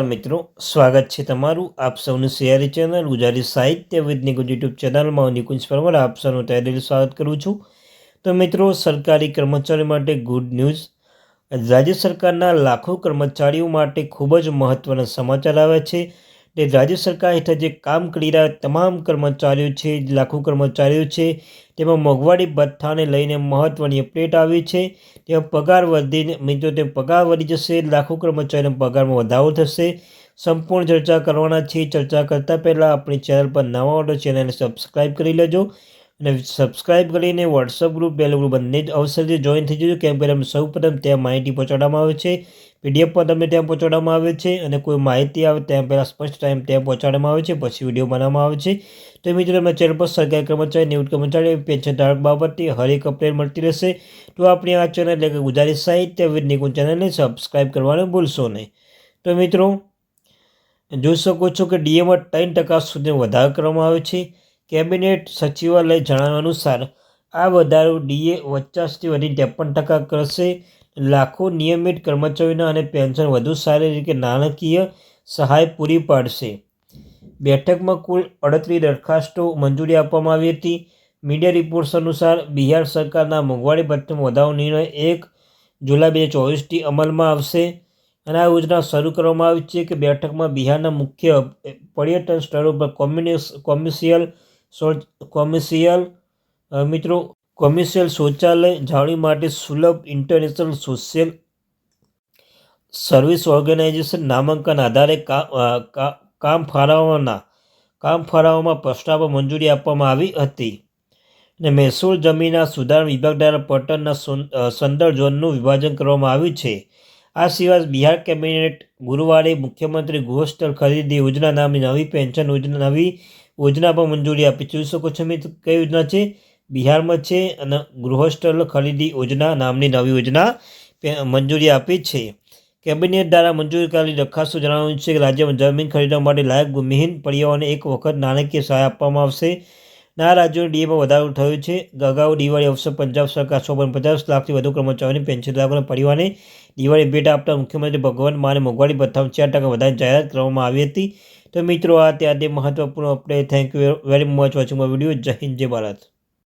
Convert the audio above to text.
મિત્રો, સ્વાગત છે તમારું આપ સૌની સિયારી ચેનલ ગુજરાતી સાહિત્ય વિદ યુટ્યુબ ચેનલમાં હું નિકુંજ પરમાર આપ સૌનું તહેદીલ સ્વાગત કરું છું. તો મિત્રો, સરકારી કર્મચારીઓ માટે ગુડ ન્યૂઝ રાજ્ય સરકારના લાખો કર્મચારીઓ માટે ખૂબ જ મહત્ત્વના સમાચાર આવ્યા છે. તે રાજ્ય સરકાર હેઠળ જે કામ કરી રહ્યા તમામ કર્મચારીઓ છે, લાખો કર્મચારીઓ છે, તેમાં મોંઘવારી ભથ્થાને લઈને મહત્ત્વની અપડેટ આવી છે. તેમાં પગાર વધીને, મિત્રો તે પગાર વધી જશે, લાખો કર્મચારીના પગારમાં વધારો થશે. સંપૂર્ણ ચર્ચા કરવાના છે ચર્ચા કરતાં પહેલાં આપણી ચેનલ પર નવા ઓર્ડર ચેનલને સબસ્ક્રાઈબ કરી લેજો. અને સબસ્ક્રાઈબ કરીને વોટ્સઅપ ગ્રુપ ટેલિગ્રુપ બંને જ અવસરથી જોઈન થઈ જજો. કેમ કે તમે સૌ પ્રથમ ત્યાં માહિતી પહોંચાડવામાં આવે છે. પીડીએફ પણ તમને ત્યાં પહોંચાડવામાં આવે છે અને કોઈ માહિતી આવે ત્યાં પહેલાં સ્પષ્ટ ટાઈમ ત્યાં પહોંચાડવામાં આવે છે. પછી વીડિયો બનાવવામાં આવે છે. તો મિત્રો, તમે ચેનલ પર સરકારી કર્મચારી નિવૃત્ત કર્મચારી પેન્શન ધારક બાબતથી હરેક અપડેટ મળતી રહેશે. તો આપણી આ ચેનલ એટલે કે ગુજરાતી સાહિત્ય વિદ નિકુંજ ચેનલને સબસ્ક્રાઈબ કરવાનું ભૂલશો નહીં. તો મિત્રો, જોઈ શકો છો કે ડીએમાં ત્રણ ટકા સુધી વધારો કરવામાં આવે છે. કેબિનેટ સચિવાલય જણાવ્યા અનુસાર, આ વધારો ડીએ પચાસથી વધી ત્રેપન ટકા કરશે. લાખો નિયમિત કર્મચારીઓના અને પેન્શન વધુ સારી રીતે નાણાકીય સહાય પૂરી પાડશે. બેઠકમાં કુલ અડત્રીસ દરખાસ્તો મંજૂરી આપવામાં આવી હતી. મીડિયા રિપોર્ટ્સ અનુસાર, બિહાર સરકારના મોંઘવારી ભથ્થામાં વધારો નિર્ણય એક જુલાઈ બે હજાર ચોવીસથી અમલમાં આવશે. અને આ યોજના શરૂ કરવામાં આવી છે કે બેઠકમાં બિહારના મુખ્ય પર્યટન સ્થળો પર કોમ્યુનિસ, કોમર્શિયલ કોમર્શિયલ મિત્રો, કોમર્શિયલ શૌચાલય જાળવણી માટે Sulabh international social service organisation નામાંકન આધારે કામ ફાળવવાના, કામ ફાળવવામાં પ્રસ્તાવો મંજૂરી આપવામાં આવી હતી. અને મહેસૂલ જમીનના સુધારણ વિભાગ દ્વારા પટનના સંદર ઝોનનું વિભાજન કરવામાં આવ્યું છે. આ સિવાય બિહાર કેબિનેટ ગુરુવારે મુખ્યમંત્રી ગૃહસ્થળ ખરીદી યોજના નામની નવી પેન્શન યોજના, નવી યોજના પણ મંજૂરી આપી. જોઈ શકો છો મિત્રો કઈ યોજના છે? બિહારમાં છે અને ગૃહસ્થળ ખરીદી યોજના નામની નવી યોજના મંજૂરી આપી છે. કેબિનેટ દ્વારા મંજૂર કરેલી દરખાસ્તો જણાવ્યું છે કે રાજ્યમાં જમીન ખરીદવા માટે લાયક ભૂમિહીન પરિવારોને એક વખત નાણાકીય સહાય આપવામાં આવશે. આ રાજ્યોની ડીએમાં વધારો થયો છે. અગાઉ દિવાળી અવસર પંજાબ સરકાર સો પચાસ લાખથી વધુ કર્મચારીઓને પેન્શન લાભના પરિવારને દિવાળી ભેટ આપતા મુખ્યમંત્રી ભગવાન માને મોંઘવારી ભથ્થામાં ચાર ટકા વધારે જાહેરાત કરવામાં આવી હતી. તો મિત્રો, આ ત્યારે મહત્વપૂર્ણ update thank you very much watching my video Jai Hind, Jai Bharat.